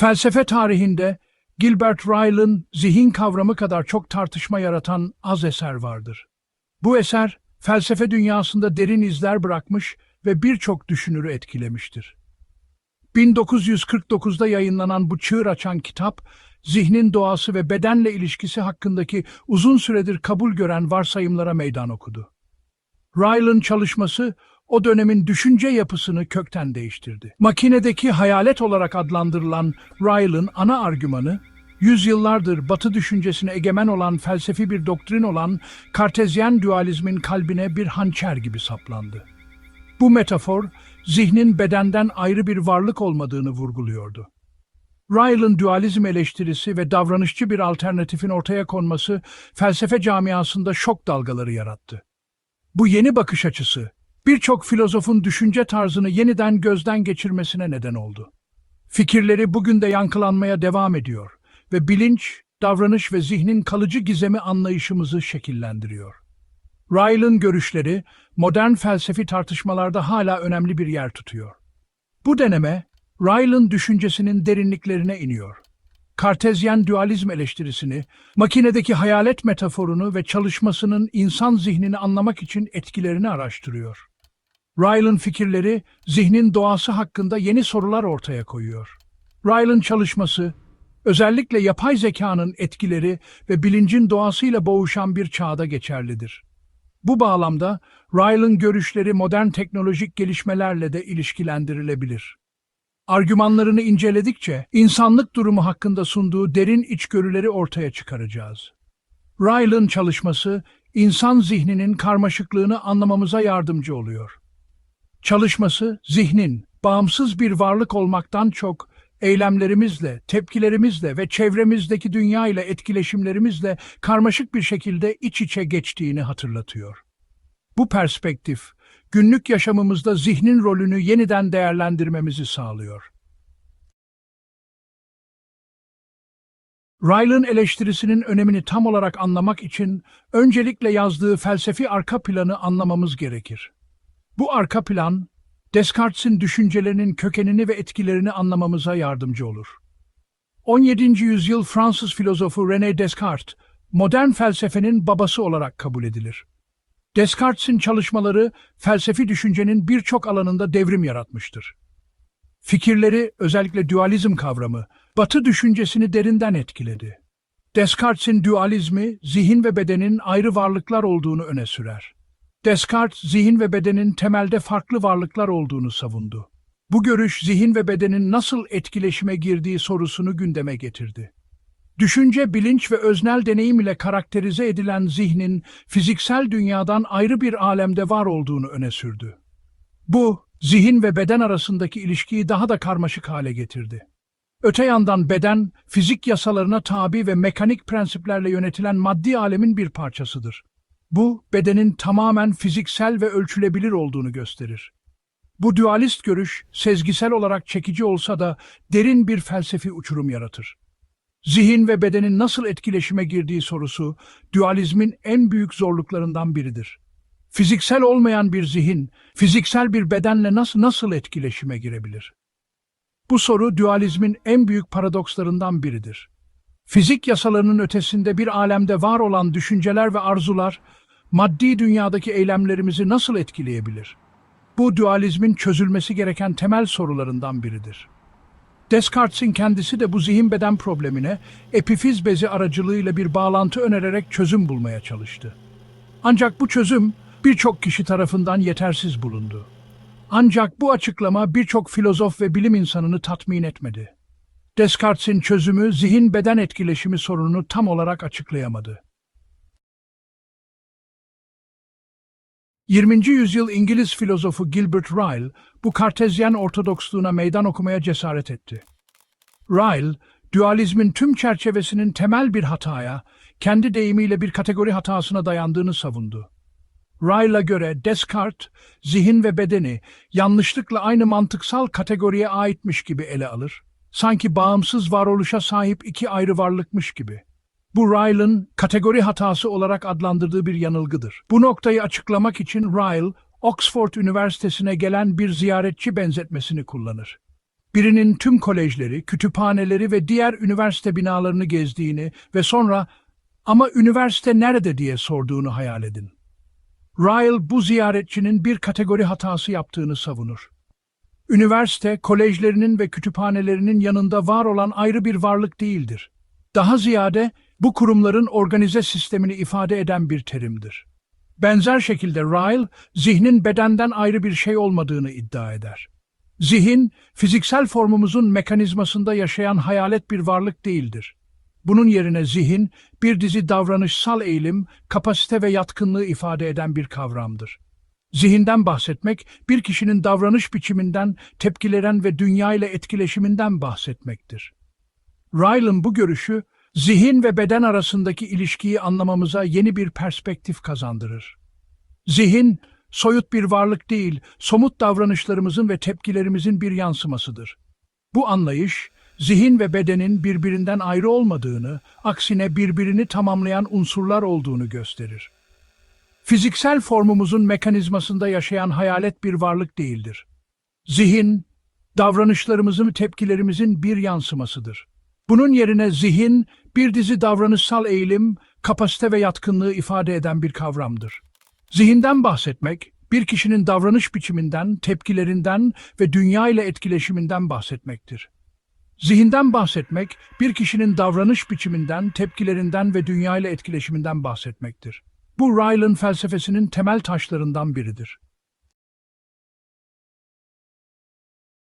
Felsefe tarihinde Gilbert Ryle'ın zihin kavramı kadar çok tartışma yaratan az eser vardır. Bu eser felsefe dünyasında derin izler bırakmış ve birçok düşünürü etkilemiştir. 1949'da yayınlanan bu çığır açan kitap, zihnin doğası ve bedenle ilişkisi hakkındaki uzun süredir kabul gören varsayımlara meydan okudu. Ryle'ın çalışması o dönemin düşünce yapısını kökten değiştirdi. Makinedeki hayalet olarak adlandırılan Ryle'ın ana argümanı, yüzyıllardır Batı düşüncesine egemen olan felsefi bir doktrin olan Kartezyen dualizmin kalbine bir hançer gibi saplandı. Bu metafor, zihnin bedenden ayrı bir varlık olmadığını vurguluyordu. Ryle'ın dualizm eleştirisi ve davranışçı bir alternatifin ortaya konması felsefe camiasında şok dalgaları yarattı. Bu yeni bakış açısı, birçok filozofun düşünce tarzını yeniden gözden geçirmesine neden oldu. Fikirleri bugün de yankılanmaya devam ediyor ve bilinç, davranış ve zihnin kalıcı gizemi anlayışımızı şekillendiriyor. Ryle'ın görüşleri modern felsefi tartışmalarda hala önemli bir yer tutuyor. Bu deneme, Ryle'ın düşüncesinin derinliklerine iniyor. Kartezyen dualizm eleştirisini, makinedeki hayalet metaforunu ve çalışmasının insan zihnini anlamak için etkilerini araştırıyor. Ryle'ın fikirleri, zihnin doğası hakkında yeni sorular ortaya koyuyor. Ryle'ın çalışması, özellikle yapay zekanın etkileri ve bilincin doğasıyla boğuşan bir çağda geçerlidir. Bu bağlamda Ryle'ın görüşleri modern teknolojik gelişmelerle de ilişkilendirilebilir. Argümanlarını inceledikçe insanlık durumu hakkında sunduğu derin içgörüleri ortaya çıkaracağız. Ryle'ın çalışması insan zihninin karmaşıklığını anlamamıza yardımcı oluyor. Çalışması zihnin bağımsız bir varlık olmaktan çok eylemlerimizle, tepkilerimizle ve çevremizdeki dünya ile etkileşimlerimizle karmaşık bir şekilde iç içe geçtiğini hatırlatıyor. Bu perspektif, günlük yaşamımızda zihnin rolünü yeniden değerlendirmemizi sağlıyor. Ryle'ın eleştirisinin önemini tam olarak anlamak için öncelikle yazdığı felsefi arka planı anlamamız gerekir. Bu arka plan, Descartes'in düşüncelerinin kökenini ve etkilerini anlamamıza yardımcı olur. 17. yüzyıl Fransız filozofu René Descartes, modern felsefenin babası olarak kabul edilir. Descartes'in çalışmaları felsefi düşüncenin birçok alanında devrim yaratmıştır. Fikirleri, özellikle dualizm kavramı, Batı düşüncesini derinden etkiledi. Descartes'in dualizmi, zihin ve bedenin ayrı varlıklar olduğunu öne sürer. Descartes, zihin ve bedenin temelde farklı varlıklar olduğunu savundu. Bu görüş, zihin ve bedenin nasıl etkileşime girdiği sorusunu gündeme getirdi. Düşünce, bilinç ve öznel deneyim ile karakterize edilen zihnin fiziksel dünyadan ayrı bir alemde var olduğunu öne sürdü. Bu, zihin ve beden arasındaki ilişkiyi daha da karmaşık hale getirdi. Öte yandan beden, fizik yasalarına tabi ve mekanik prensiplerle yönetilen maddi alemin bir parçasıdır. Bu, bedenin tamamen fiziksel ve ölçülebilir olduğunu gösterir. Bu dualist görüş, sezgisel olarak çekici olsa da derin bir felsefi uçurum yaratır. Zihin ve bedenin nasıl etkileşime girdiği sorusu, dualizmin en büyük zorluklarından biridir. Fiziksel olmayan bir zihin, fiziksel bir bedenle nasıl nasıl etkileşime girebilir? Bu soru dualizmin en büyük paradokslarından biridir. Fizik yasalarının ötesinde bir alemde var olan düşünceler ve arzular, maddi dünyadaki eylemlerimizi nasıl etkileyebilir? Bu dualizmin çözülmesi gereken temel sorularından biridir. Descartes'in kendisi de bu zihin beden problemine epifiz bezi aracılığıyla bir bağlantı önererek çözüm bulmaya çalıştı. Ancak bu çözüm birçok kişi tarafından yetersiz bulundu. Ancak bu açıklama birçok filozof ve bilim insanını tatmin etmedi. Descartes'in çözümü zihin-beden etkileşimi sorununu tam olarak açıklayamadı. 20. yüzyıl İngiliz filozofu Gilbert Ryle, bu kartezyen ortodoksluğuna meydan okumaya cesaret etti. Ryle, dualizmin tüm çerçevesinin temel bir hataya, kendi deyimiyle bir kategori hatasına dayandığını savundu. Ryle'a göre Descartes, zihin ve bedeni yanlışlıkla aynı mantıksal kategoriye aitmiş gibi ele alır. Sanki bağımsız varoluşa sahip iki ayrı varlıkmış gibi. Bu Ryle'ın kategori hatası olarak adlandırdığı bir yanılgıdır. Bu noktayı açıklamak için Ryle, Oxford Üniversitesi'ne gelen bir ziyaretçi benzetmesini kullanır. birinin tüm kolejleri, kütüphaneleri ve diğer üniversite binalarını gezdiğini ve sonra ama üniversite nerede diye sorduğunu hayal edin. Ryle bu ziyaretçinin bir kategori hatası yaptığını savunur. Üniversite, kolejlerinin ve kütüphanelerinin yanında var olan ayrı bir varlık değildir. Daha ziyade bu kurumların organize sistemini ifade eden bir terimdir. Benzer şekilde Ryle, zihnin bedenden ayrı bir şey olmadığını iddia eder. Zihin, fiziksel formumuzun mekanizmasında yaşayan hayalet bir varlık değildir. Bunun yerine zihin, bir dizi davranışsal eğilim, kapasite ve yatkınlığı ifade eden bir kavramdır. Zihinden bahsetmek, bir kişinin davranış biçiminden, tepkileren ve dünya ile etkileşiminden bahsetmektir. Ryle'ın bu görüşü, zihin ve beden arasındaki ilişkiyi anlamamıza yeni bir perspektif kazandırır. Zihin, soyut bir varlık değil, somut davranışlarımızın ve tepkilerimizin bir yansımasıdır. Bu anlayış, zihin ve bedenin birbirinden ayrı olmadığını, aksine birbirini tamamlayan unsurlar olduğunu gösterir. Fiziksel formumuzun mekanizmasında yaşayan hayalet bir varlık değildir. Zihin, davranışlarımızın ve tepkilerimizin bir yansımasıdır. Bunun yerine zihin, bir dizi davranışsal eğilim, kapasite ve yatkınlığı ifade eden bir kavramdır. Zihinden bahsetmek, bir kişinin davranış biçiminden, tepkilerinden ve dünya ile etkileşiminden bahsetmektir. Zihinden bahsetmek, bir kişinin davranış biçiminden, tepkilerinden ve dünya ile etkileşiminden bahsetmektir. Bu Ryle'ın felsefesinin temel taşlarından biridir.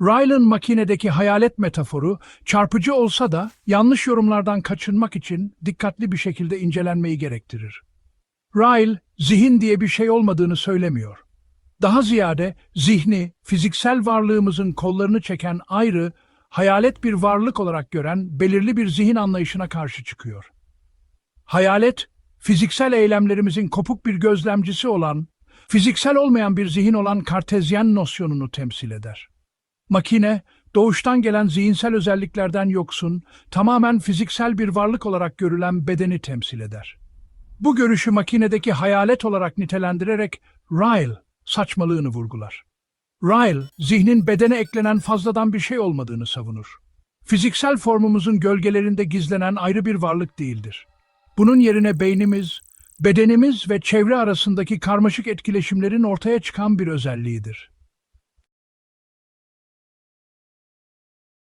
Ryle'ın makinedeki hayalet metaforu çarpıcı olsa da yanlış yorumlardan kaçınmak için dikkatli bir şekilde incelenmeyi gerektirir. Ryle, zihin diye bir şey olmadığını söylemiyor. Daha ziyade zihni, fiziksel varlığımızın kollarını çeken ayrı, hayalet bir varlık olarak gören belirli bir zihin anlayışına karşı çıkıyor. Hayalet, fiziksel eylemlerimizin kopuk bir gözlemcisi olan, fiziksel olmayan bir zihin olan kartezyen nosyonunu temsil eder. Makine, doğuştan gelen zihinsel özelliklerden yoksun, tamamen fiziksel bir varlık olarak görülen bedeni temsil eder. Bu görüşü makinedeki hayalet olarak nitelendirerek Ryle saçmalığını vurgular. Ryle, zihnin bedene eklenen fazladan bir şey olmadığını savunur. Fiziksel formumuzun gölgelerinde gizlenen ayrı bir varlık değildir. Bunun yerine beynimiz, bedenimiz ve çevre arasındaki karmaşık etkileşimlerin ortaya çıkan bir özelliğidir.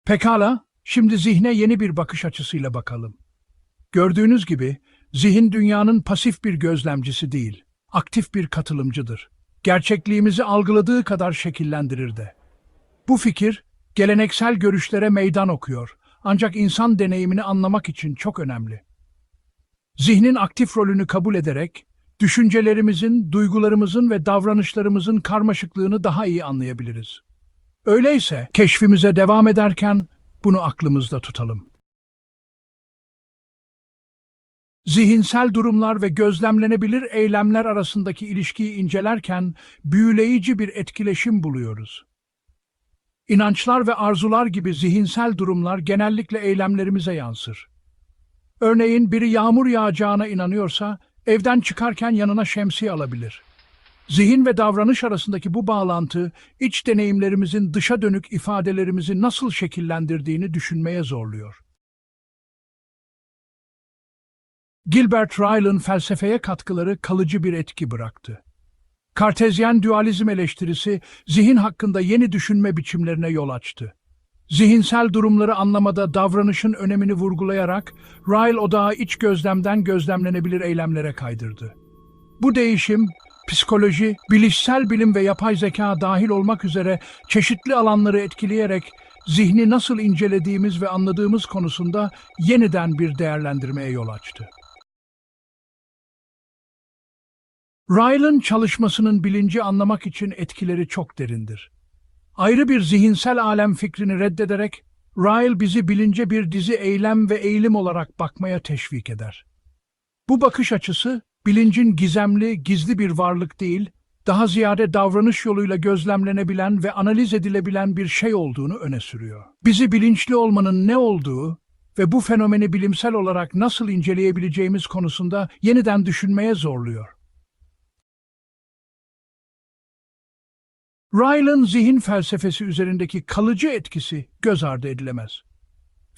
Pekala, şimdi zihne yeni bir bakış açısıyla bakalım. Gördüğünüz gibi, zihin dünyanın pasif bir gözlemcisi değil, aktif bir katılımcıdır. Gerçekliğimizi algıladığı kadar şekillendirir de. Bu fikir, geleneksel görüşlere meydan okuyor, ancak insan deneyimini anlamak için çok önemli. Zihnin aktif rolünü kabul ederek, düşüncelerimizin, duygularımızın ve davranışlarımızın karmaşıklığını daha iyi anlayabiliriz. Öyleyse keşfimize devam ederken bunu aklımızda tutalım. Zihinsel durumlar ve gözlemlenebilir eylemler arasındaki ilişkiyi incelerken büyüleyici bir etkileşim buluyoruz. İnançlar ve arzular gibi zihinsel durumlar genellikle eylemlerimize yansır. Örneğin biri yağmur yağacağına inanıyorsa evden çıkarken yanına şemsiye alabilir. Zihin ve davranış arasındaki bu bağlantı, iç deneyimlerimizin dışa dönük ifadelerimizi nasıl şekillendirdiğini düşünmeye zorluyor. Gilbert Ryle'ın felsefeye katkıları kalıcı bir etki bıraktı. Kartezyen dualizm eleştirisi zihin hakkında yeni düşünme biçimlerine yol açtı. Zihinsel durumları anlamada davranışın önemini vurgulayarak Ryle odağı iç gözlemden gözlemlenebilir eylemlere kaydırdı. Bu değişim, psikoloji, bilişsel bilim ve yapay zeka dahil olmak üzere çeşitli alanları etkileyerek zihni nasıl incelediğimiz ve anladığımız konusunda yeniden bir değerlendirmeye yol açtı. Ryle'ın çalışmasının bilinci anlamak için etkileri çok derindir. Ayrı bir zihinsel alem fikrini reddederek, Ryle bizi bilince bir dizi eylem ve eğilim olarak bakmaya teşvik eder. Bu bakış açısı, bilincin gizemli, gizli bir varlık değil, daha ziyade davranış yoluyla gözlemlenebilen ve analiz edilebilen bir şey olduğunu öne sürüyor. Bizi bilinçli olmanın ne olduğu ve bu fenomeni bilimsel olarak nasıl inceleyebileceğimiz konusunda yeniden düşünmeye zorluyor. Ryle'ın zihin felsefesi üzerindeki kalıcı etkisi göz ardı edilemez.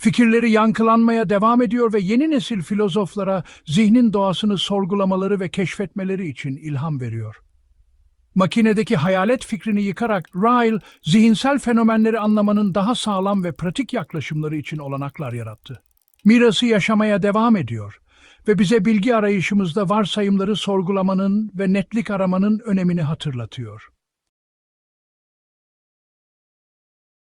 Fikirleri yankılanmaya devam ediyor ve yeni nesil filozoflara zihnin doğasını sorgulamaları ve keşfetmeleri için ilham veriyor. Makinedeki hayalet fikrini yıkarak Ryle, zihinsel fenomenleri anlamanın daha sağlam ve pratik yaklaşımları için olanaklar yarattı. Mirası yaşamaya devam ediyor ve bize bilgi arayışımızda varsayımları sorgulamanın ve netlik aramanın önemini hatırlatıyor.